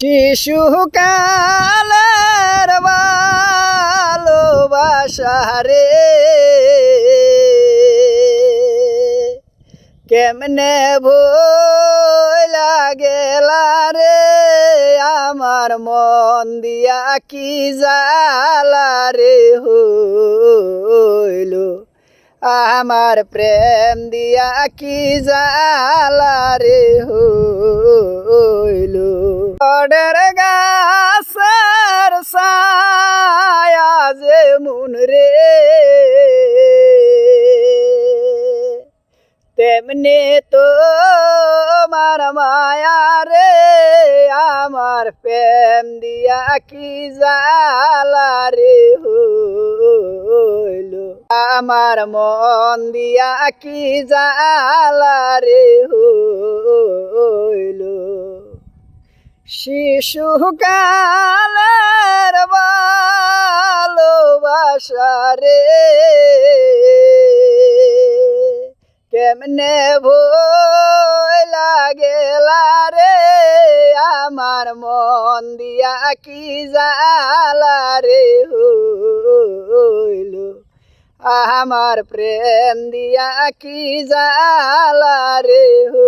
শিশুকালের ভালোবাসা কেমনে ভইলা গেলা রে? আমার মন দিয়া কি জালা রে হইল? আমার প্রেম দিয়া কি জালা রে হইল? অডের গাছের ছায়া যে মুন রে। তেমনি তো আমার মায়া রে, আমার প্রেম দিয়া কি জালা রে হইল? আমার মন দিয়া কি জালা রে হইল? শিশুকালের ভালোবাসা রে কেমনে ভইলা গেলা রে? আমার মন দিয়া কি জালা রে হইল? আমার প্রেম দিয়া কি জালা রে